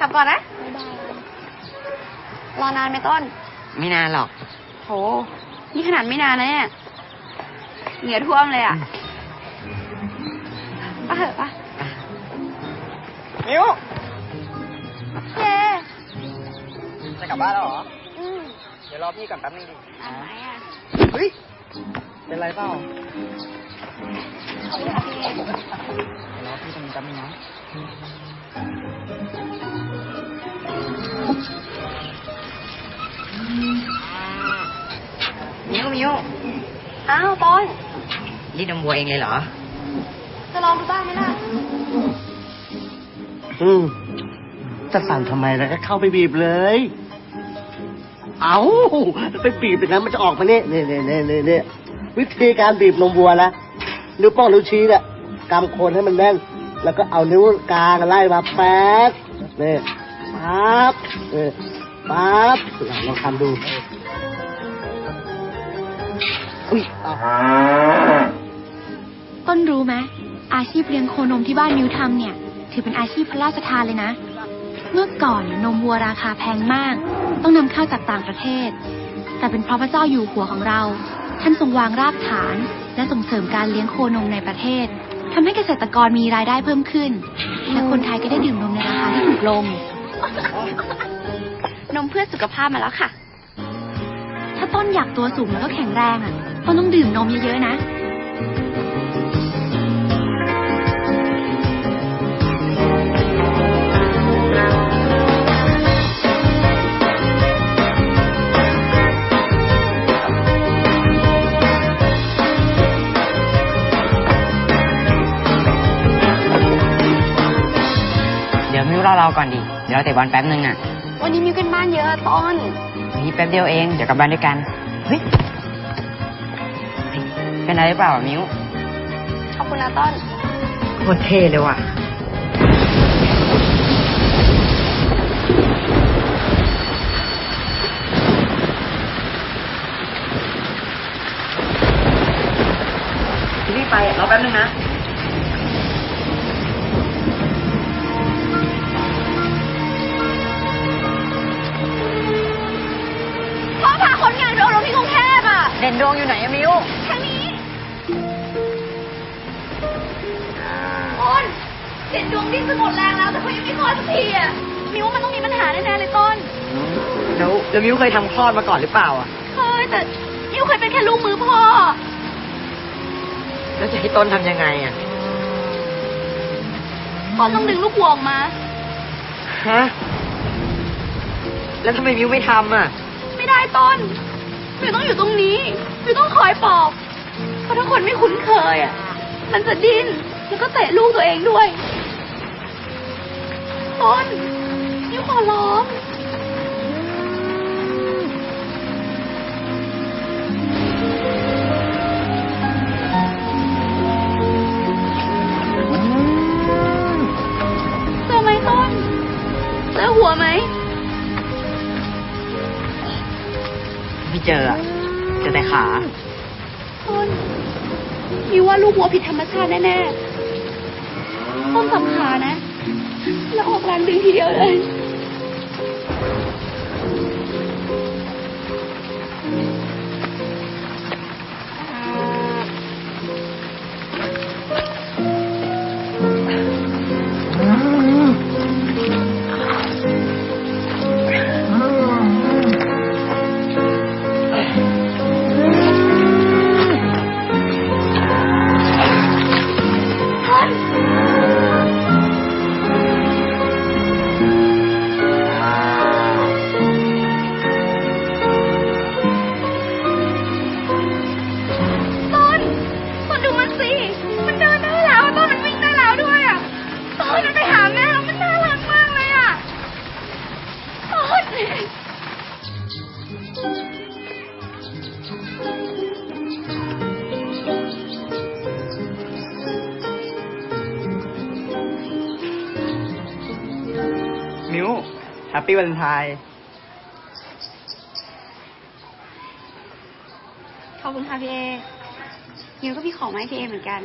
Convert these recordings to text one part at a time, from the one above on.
กลับก่อนนะรอนานไหมต้น ไม่นานหรอก โห นี่ขนาดไม่นานนะเนี่ยเหงื่อท่วมเลยอะไปเถอะปะมิวเย้จะกลับบ้านแล้วเหรอ อืมเดี๋ยวรอพี่ก่อนแป๊บนึงดิอันไหนอะ เฮ้ย เป็นไรเปล่าขอบคุณค่ะพี่เดี๋ยวรอพี่ตรงนี้แป๊บนึงนะ อ้าวต้นรีดนมวัวเองเลยเหรอ จะลองดูบ้างไหมล่ะ อืมจะสั่นทำไมแล้วก็เข้าไปบีบเลย เอาไปบีบไปนั้นมันจะออกมาเนี่ยเนี่ยเนี่ยเนี่ยเนี่ยเนี่ยวิธีการบีบนมวัวนะนิ้วโป้งนิ้วชี้เนี่ยกำโคนให้มันแน่น แล้วก็เอานิ้วกลางไล่มาแป๊บเนี่ยปั๊บเออปั๊บลองทำดู อุ้ยเอาต้นรู้ไหมอาชีพเลี้ยงโคนมที่บ้านมิวทำเนี่ย ถือเป็นอาชีพพระราชทานเลยนะ เมื่อก่อนนมวัวราคาแพงมาก ต้องนำเข้าจากต่างประเทศ แต่เป็นเพราะพระเจ้าอยู่หัวของเรา ท่านทรงวางรากฐาน และส่งเสริมการเลี้ยงโคนมในประเทศทำให้เกษตรกรมีรายได้เพิ่มขึ้น และคนไทยก็ได้ดื่มนมในราคาที่ถูกลง นมเพื่อสุขภาพมาแล้วค่ะ ถ้าต้นอยากตัวสูงแล้วก็แข็งแรงอะ ต้นต้องดื่มนมเยอะๆนะ เดี๋ยวมิวรอเราก่อนดิ เดี๋ยวเราเตะบอลแป๊บนึงอะ วันนี้มิวกันบ้านเยอะอะต้น นี่แป๊บเดียวเอง เดี๋ยวกลับบ้านด้วยกัน เฮ้ย เป็นอะไรหรือเปล่ามิวขอบคุณนะต้น โคตรเท่เลยว่ะ รีบไปรอแป๊บนึงนะ พ่อพาคนงานไปอบรมที่กรุงเทพอะ เด่นดวงอยู่ไหนอะมิว เด็ดดวงดิ้นจะหมดแรงแล้ว แต่เขายังไม่คลอดสักทีอะมิวว่ามันต้องมีปัญหาแน่ๆเลยต้นแล้วแล้วมิวเคยทำคลอดมาก่อนหรือเปล่าอะเคยแต่มิวเคยเป็นแค่ลูกมือพ่อ แล้วจะให้ต้นทำยังไงอะต้นต้องดึงลูกวัวออกมา ฮะ แล้วทำไมมิวไม่ทำอะ ไม่ได้ต้นมิวต้องอยู่ตรงนี้มิวต้องคอยปลอบ เพราะถ้าคนไม่คุ้นเคยอะ มันจะดิ้น แล้วก็เตะลูกตัวเองด้วย ต้นมิวขอร้องเจอไหมต้นเจอหัวไหม ไม่เจออะเจอแต่ขา ต้นมิวว่าลูกวัวผิดธรรมชาติแน่ๆ ต้นสำขานะ แล้วออกแรงดึงทีเดียวเลย สิ มันเดินได้แล้วต้นมันวิ่งได้แล้วด้วยอะต้นมันไปหาแม่แล้วมันน่ารักมากเลยอะต้นมิวแฮปปี้วันไทน์ขอบคุณค่ะพี่เอ นิวก็มีของมาให้พี่เอเหมือนกัน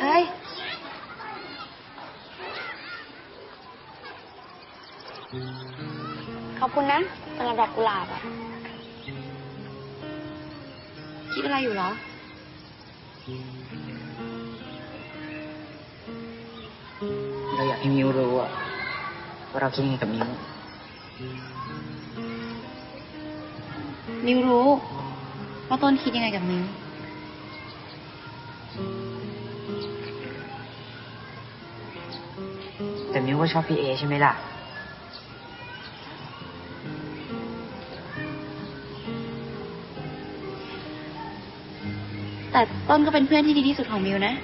เฮ้ย ขอบคุณนะสำหรับดอกกุหลาบอะคิดอะไรอยู่เหรอ เราอยากให้มิวรู้อะว่าเราคิดยังไงกับมิวมิวรู้ ว่าต้นคิดยังไงกับมิวแต่มิวก็ชอบพี่เอใช่ไหมล่ะ แต่ต้นก็เป็นเพื่อนที่ดีที่สุดของมิวนะ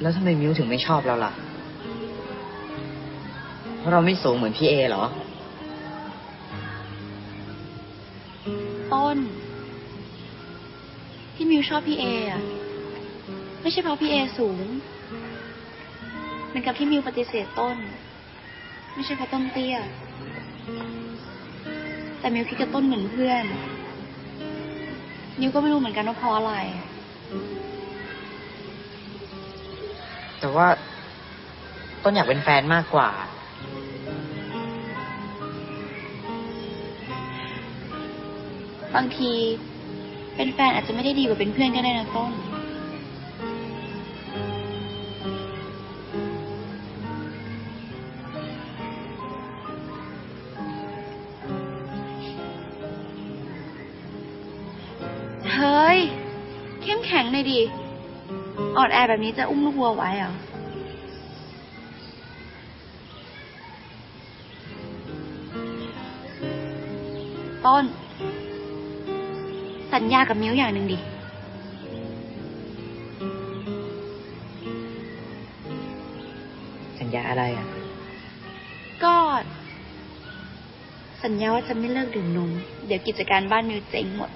แล้วทำไมมิวถึงไม่ชอบเราล่ะ เพราะเราไม่สูงเหมือนพี่เอเหรอ ต้น ที่มิวชอบพี่เออะไม่ใช่เพราะพี่เอสูง เหมือนกับที่มิวปฏิเสธต้น ไม่ใช่เพราะต้นเตี้ย แต่มิวคิดกับต้นเหมือนเพื่อนมิวก็ไม่รู้เหมือนกันว่าเพราะอะไร แต่ว่า ต้นอยากเป็นแฟนมากกว่า บางที เป็นแฟนอาจจะไม่ได้ดีกว่าเป็นเพื่อนก็ได้นะต้น แข็งหน่อยดิอ่อนแอแบบนี้จะอุ้มลูกวัวไว้เหรอต้น สัญญากับมิ้วอย่างหนึ่งดิ สัญญาอะไรอะ ก็ สัญญาว่าจะไม่เลิกดื่มนม เดี๋ยวกิจการบ้านมิวเจ๊งหมด